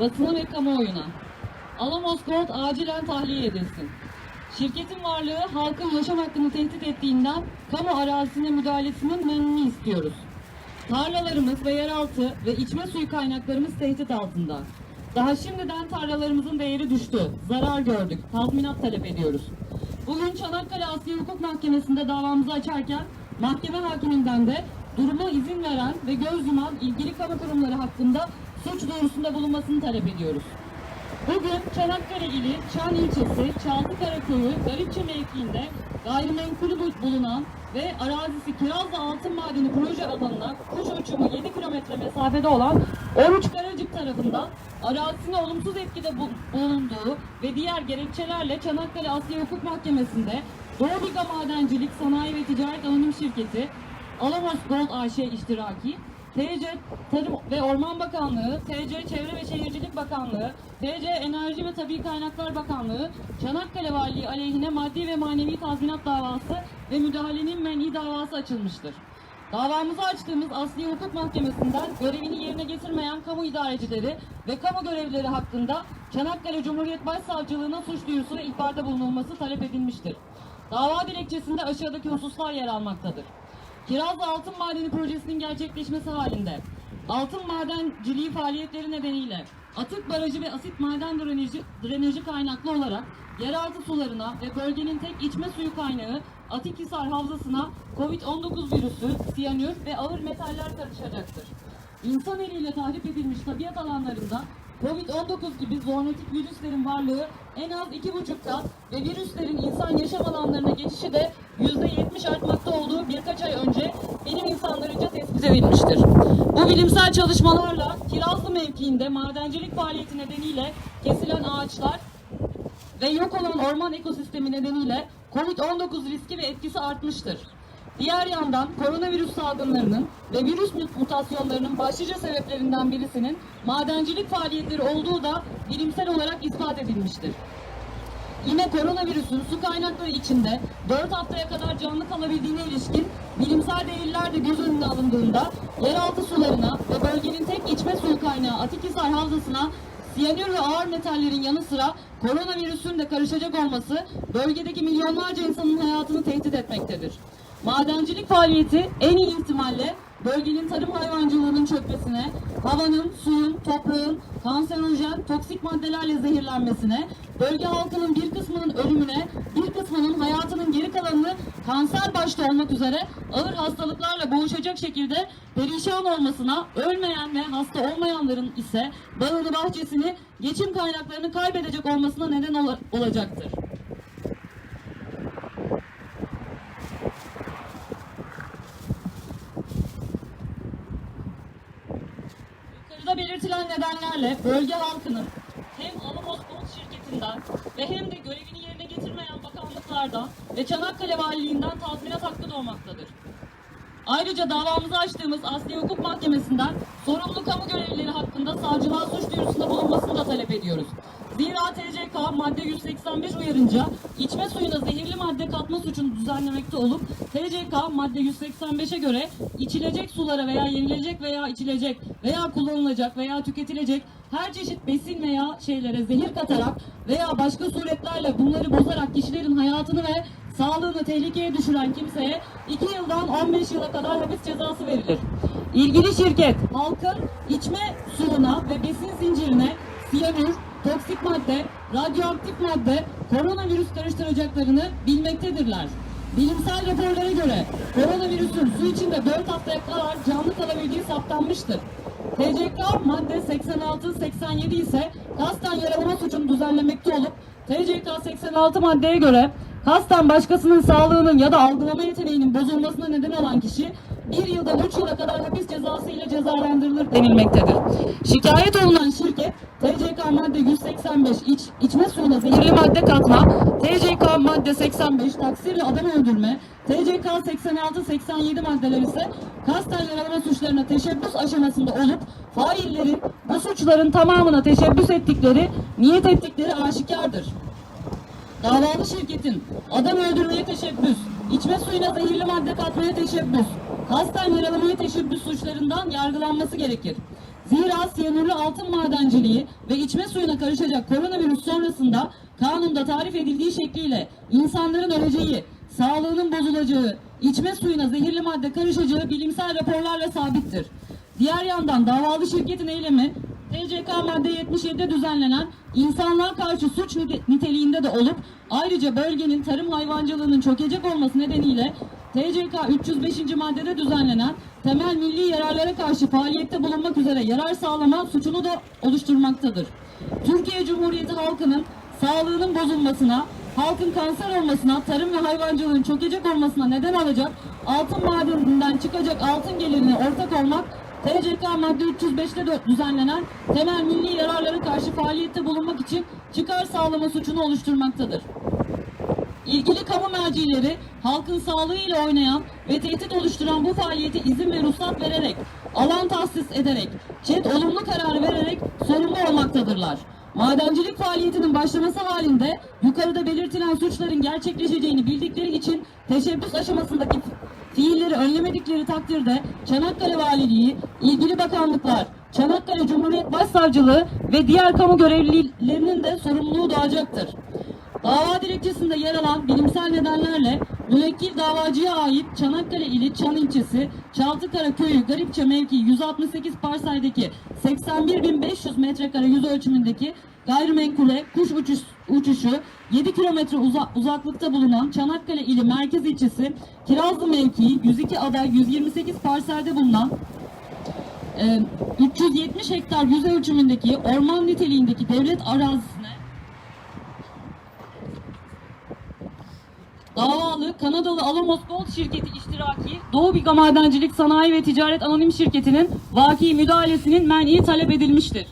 basına ve kamuoyuna. Alamos Gold acilen tahliye edilsin. Şirketin varlığı halkın yaşam hakkını tehdit ettiğinden kamu arazisine müdahalesinin menini istiyoruz. Tarlalarımız ve yeraltı ve içme suyu kaynaklarımız tehdit altında. Daha şimdiden tarlalarımızın değeri düştü. Zarar gördük. Tazminat talep ediyoruz. Bugün Çanakkale Asya Hukuk Mahkemesi'nde davamızı açarken mahkeme hakiminden de duruma izin veren ve göz yuman ilgili kamu kurumları hakkında suç duyurusunda bulunmasını talep ediyoruz. Bugün Çanakkale ili Çan ilçesi Çaltıkara köyü Garipçe mevkiinde gayrimenkulü bu- bulunan ve arazisi Kirazlı Altın Madeni proje alanına kuş uçumu 7 kilometre mesafede olan Oruç Karacık tarafından arazisine olumsuz etkide bu- bulunduğu ve diğer gerekçelerle Çanakkale Asya Hukuk Mahkemesi'nde Doğu Madencilik Sanayi ve Ticaret Anonim Şirketi Alamos Gold AŞ iştiraki TC Tarım ve Orman Bakanlığı, TC Çevre ve Şehircilik Bakanlığı, TC Enerji ve Tabii Kaynaklar Bakanlığı, Çanakkale Valiliği aleyhine maddi ve manevi tazminat davası ve müdahalenin men'i davası açılmıştır. Davamızı açtığımız Asli Hukuk Mahkemesi'nden görevini yerine getirmeyen kamu idarecileri ve kamu görevlileri hakkında Çanakkale Cumhuriyet Başsavcılığına suç duyurusu ve ihbarda bulunulması talep edilmiştir. Dava dilekçesinde aşağıdaki hususlar yer almaktadır. Kirazlı Altın Madeni Projesi'nin gerçekleşmesi halinde altın madenciliği faaliyetleri nedeniyle atık barajı ve asit maden drenajı, drenajı kaynaklı olarak yeraltı sularına ve bölgenin tek içme suyu kaynağı Atikhisar Havzası'na COVID-19 virüsü, siyanür ve ağır metaller karışacaktır. İnsan eliyle tahrip edilmiş tabiat alanlarında Covid-19 gibi zoonotik virüslerin varlığı en az iki buçuk ve virüslerin insan yaşam alanlarına geçişi de %70 artmakta olduğu birkaç ay önce bilim insanlarınca tespit edilmiştir. Bu bilimsel çalışmalarla Kirazlı mevkiinde madencilik faaliyeti nedeniyle kesilen ağaçlar ve yok olan orman ekosistemi nedeniyle Covid-19 riski ve etkisi artmıştır. Diğer yandan koronavirüs salgınlarının ve virüs mut- mutasyonlarının başlıca sebeplerinden birisinin madencilik faaliyetleri olduğu da bilimsel olarak ispat edilmiştir. Yine koronavirüsün su kaynakları içinde 4 haftaya kadar canlı kalabildiğine ilişkin bilimsel deliller de göz önüne alındığında yeraltı sularına ve bölgenin tek içme suyu kaynağı Atikhisar Havzası'na siyanür ve ağır metallerin yanı sıra koronavirüsün de karışacak olması bölgedeki milyonlarca insanın hayatını tehdit etmektedir. Madencilik faaliyeti en iyi ihtimalle bölgenin tarım hayvancılığının çökmesine, havanın, suyun, toprağın kanserojen, toksik maddelerle zehirlenmesine, bölge halkının bir kısmının ölümüne, bir kısmının hayatının geri kalanını kanser başta olmak üzere ağır hastalıklarla boğuşacak şekilde perişan olmasına, ölmeyen ve hasta olmayanların ise bağını bahçesini, geçim kaynaklarını kaybedecek olmasına neden ola- olacaktır. Yukarıda belirtilen nedenlerle bölge halkının hem Alamos Gold şirketinden ve hem de görevini yerine getirmeyen bakanlıklardan ve Çanakkale Valiliğinden tazminat hakkı doğmaktadır. Ayrıca davamızı açtığımız Asli Hukuk Mahkemesi'nden sorumlu kamu görevlileri hakkında savcılığa suç duyurusunda bulunmasını da talep ediyoruz. Zira TCK madde 185 uyarınca içme suyuna zehirli madde katma suçunu düzenlemekte olup TCK madde 185'e göre içilecek sulara veya yenilecek veya içilecek veya kullanılacak veya tüketilecek her çeşit besin veya şeylere zehir katarak veya başka suretlerle bunları bozarak kişilerin hayatını ve sağlığını tehlikeye düşüren kimseye 2 yıldan 15 yıla kadar hapis cezası verilir. İlgili şirket halkın içme suyuna ve besin zincirine siyanür, toksik madde, radyoaktif madde, koronavirüs karıştıracaklarını bilmektedirler. Bilimsel raporlara göre koronavirüsün su içinde 4 haftaya kadar canlı kalabildiği saptanmıştır. TCK madde 86-87 ise kasten yaralama suçunu düzenlemekte olup TCK 86 maddeye göre kasten başkasının sağlığının ya da algılama yeteneğinin bozulmasına neden olan kişi bir yıldan üç yıla kadar hapis cezası ile cezalandırılır denilmektedir. Şikayet olunan şirket TCK madde 185 iç, içme suyuna zehirli madde katma, TCK madde 85 taksirle adam öldürme, TCK 86-87 maddeler ise kasten yaralama suçlarına teşebbüs aşamasında olup faillerin bu suçların tamamına teşebbüs ettikleri, niyet ettikleri aşikardır. Davalı şirketin adam öldürmeye teşebbüs, içme suyuna zehirli madde katmaya teşebbüs, kasten yaralamaya teşebbüs suçlarından yargılanması gerekir. Zira siyanürlü altın madenciliği ve içme suyuna karışacak koronavirüs sonrasında kanunda tarif edildiği şekliyle insanların öleceği, sağlığının bozulacağı, içme suyuna zehirli madde karışacağı bilimsel raporlarla sabittir. Diğer yandan davalı şirketin eylemi TCK madde 77'de düzenlenen insanlığa karşı suç nite- niteliğinde de olup ayrıca bölgenin tarım hayvancılığının çökecek olması nedeniyle TCK 305. maddede düzenlenen temel milli yararlara karşı faaliyette bulunmak üzere yarar sağlama suçunu da oluşturmaktadır. Türkiye Cumhuriyeti halkının sağlığının bozulmasına, halkın kanser olmasına, tarım ve hayvancılığın çökecek olmasına neden olacak altın madeninden çıkacak altın gelirine ortak olmak TCK madde 305'te de düzenlenen temel milli yararlara karşı faaliyette bulunmak için çıkar sağlama suçunu oluşturmaktadır. İlgili kamu mercileri halkın sağlığı ile oynayan ve tehdit oluşturan bu faaliyete izin ve ruhsat vererek, alan tahsis ederek, ÇED olumlu kararı vererek sorumlu olmaktadırlar. Madencilik faaliyetinin başlaması halinde yukarıda belirtilen suçların gerçekleşeceğini bildikleri için teşebbüs aşamasındaki fiilleri önlemedikleri takdirde Çanakkale Valiliği, ilgili bakanlıklar, Çanakkale Cumhuriyet Başsavcılığı ve diğer kamu görevlilerinin de sorumluluğu doğacaktır. Dava dilekçesinde yer alan bilimsel nedenlerle müvekkil davacıya ait Çanakkale ili Çan ilçesi Çaltıkara köyü Garipçe mevkii 168 parsaydaki 81.500 metrekare yüz ölçümündeki gayrimenkule kuş uçuş, uçuşu 7 kilometre uza- uzaklıkta bulunan Çanakkale ili merkez ilçesi Kirazlı mevkii 102 aday 128 parselde bulunan e, 370 hektar yüz ölçümündeki orman niteliğindeki devlet arazisine Davalı Kanadalı Alamos Gold şirketi iştiraki Doğu Biga Madencilik Sanayi ve Ticaret Anonim Şirketi'nin vaki müdahalesinin men'i talep edilmiştir.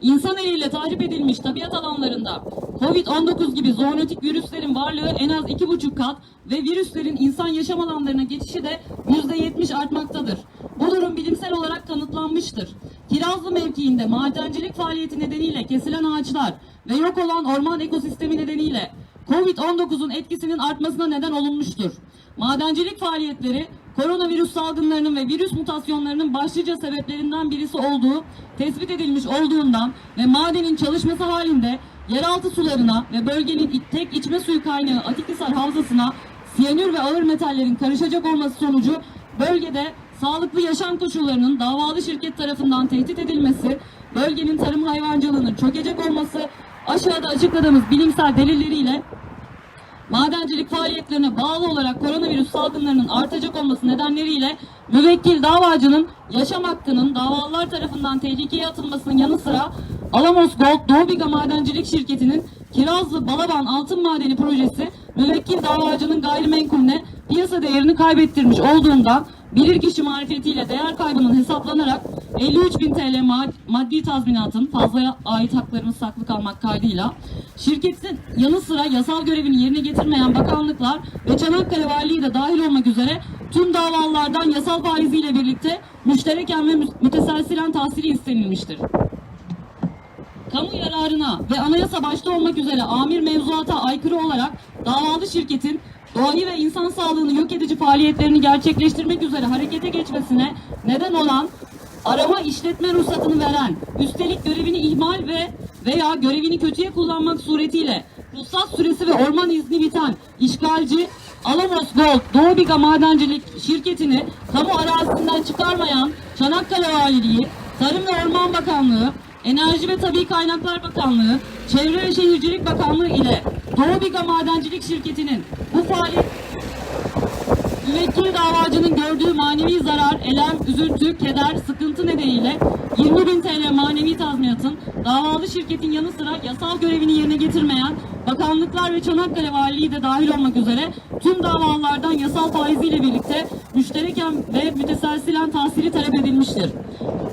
İnsan eliyle tahrip edilmiş tabiat alanlarında Covid-19 gibi zoonotik virüslerin varlığı en az iki buçuk kat ve virüslerin insan yaşam alanlarına geçişi de %70 artmaktadır. Bu durum bilimsel olarak kanıtlanmıştır. Kirazlı mevkiinde madencilik faaliyeti nedeniyle kesilen ağaçlar ve yok olan orman ekosistemi nedeniyle Covid-19'un etkisinin artmasına neden olunmuştur. Madencilik faaliyetleri koronavirüs salgınlarının ve virüs mutasyonlarının başlıca sebeplerinden birisi olduğu tespit edilmiş olduğundan ve madenin çalışması halinde yeraltı sularına ve bölgenin tek içme suyu kaynağı Atikhisar Havzası'na siyanür ve ağır metallerin karışacak olması sonucu bölgede sağlıklı yaşam koşullarının davalı şirket tarafından tehdit edilmesi, bölgenin tarım hayvancılığının çökecek olması, aşağıda açıkladığımız bilimsel delilleriyle madencilik faaliyetlerine bağlı olarak koronavirüs salgınlarının artacak olması nedenleriyle müvekkil davacının yaşam hakkının davalılar tarafından tehlikeye atılmasının yanı sıra Alamos Gold Doğu Biga Madencilik Şirketi'nin Kirazlı Balaban Altın Madeni projesi müvekkil davacının gayrimenkulüne piyasa değerini kaybettirmiş olduğundan bilirkişi marifetiyle değer kaybının hesaplanarak 53 bin TL ma- maddi tazminatın fazlaya ait haklarımız saklı kalmak kaydıyla şirketin yanı sıra yasal görevini yerine getirmeyen bakanlıklar ve Çanakkale Valiliği de dahil olmak üzere tüm davalardan yasal faiziyle birlikte müştereken ve mü- müteselsilen tahsili istenilmiştir. Kamu yararına ve anayasa başta olmak üzere amir mevzuata aykırı olarak davalı şirketin doğayı ve insan sağlığını yok edici faaliyetlerini gerçekleştirmek üzere harekete geçmesine neden olan arama işletme ruhsatını veren, üstelik görevini ihmal ve veya görevini kötüye kullanmak suretiyle ruhsat süresi ve orman izni biten işgalci Alamos Gold Doğu Biga Madencilik şirketini kamu arazisinden çıkarmayan Çanakkale Valiliği, Tarım ve Orman Bakanlığı, Enerji ve Tabi Kaynaklar Bakanlığı, Çevre ve Şehircilik Bakanlığı ile Doğu Biga Madencilik Şirketi'nin bu faaliyet müvekkil davacının gördüğü manevi zarar, elem, üzüntü, keder, sıkıntı nedeniyle 20 bin TL manevi tazminatın davalı şirketin yanı sıra yasal görevini yerine getirmeyen bakanlıklar ve Çanakkale Valiliği de dahil olmak üzere tüm davalardan yasal faiziyle birlikte müştereken ve müteselsilen tahsili talep edilmiştir.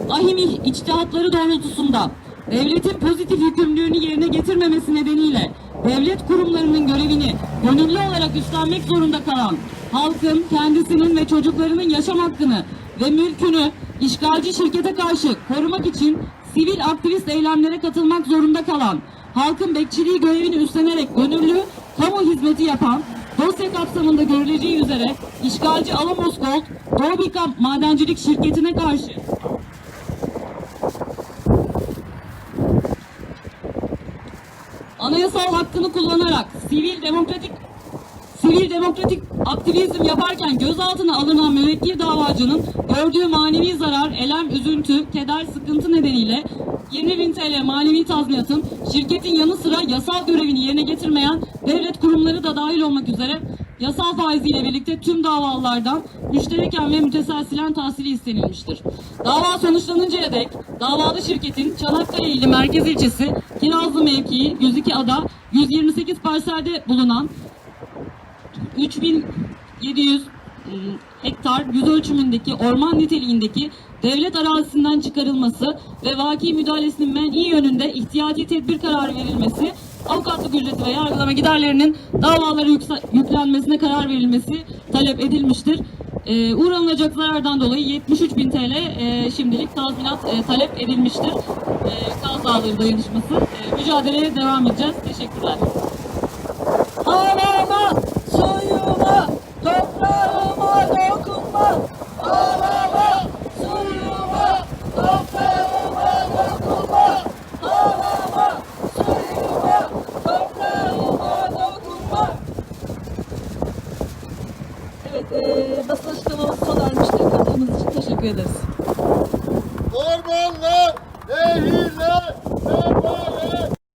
Ahim içtihatları doğrultusunda devletin pozitif yükümlülüğünü yerine getirmemesi nedeniyle devlet kurumlarının görevini gönüllü olarak üstlenmek zorunda kalan halkın kendisinin ve çocuklarının yaşam hakkını ve mülkünü işgalci şirkete karşı korumak için sivil aktivist eylemlere katılmak zorunda kalan halkın bekçiliği görevini üstlenerek gönüllü kamu hizmeti yapan dosya kapsamında görüleceği üzere işgalci Alamos Gold Doğu Madencilik Şirketi'ne karşı yasal hakkını kullanarak sivil demokratik sivil demokratik aktivizm yaparken gözaltına alınan müvekkil davacının gördüğü manevi zarar, elem, üzüntü, keder, sıkıntı nedeniyle 20 bin TL manevi tazminatın şirketin yanı sıra yasal görevini yerine getirmeyen devlet kurumları da dahil olmak üzere yasal faiziyle birlikte tüm davalardan müştereken ve müteselsilen tahsili istenilmiştir. Dava sonuçlanıncaya dek davalı şirketin Çanakkale ili merkez ilçesi Kirazlı mevkii 102 ada 128 parselde bulunan 3700 ım, hektar yüz ölçümündeki orman niteliğindeki devlet arazisinden çıkarılması ve vaki müdahalesinin men'i yönünde ihtiyati tedbir kararı verilmesi, avukatlık ücreti ve yargılama giderlerinin davalara yüklenmesine karar verilmesi talep edilmiştir. Ee, uğranılacak zarardan dolayı 73 bin TL e, şimdilik tazminat e, talep edilmiştir. E, Kaz Dağları Dayanışması. E, mücadeleye devam edeceğiz. Teşekkürler. Anama, suyuma, toprağıma dokunma. Anama,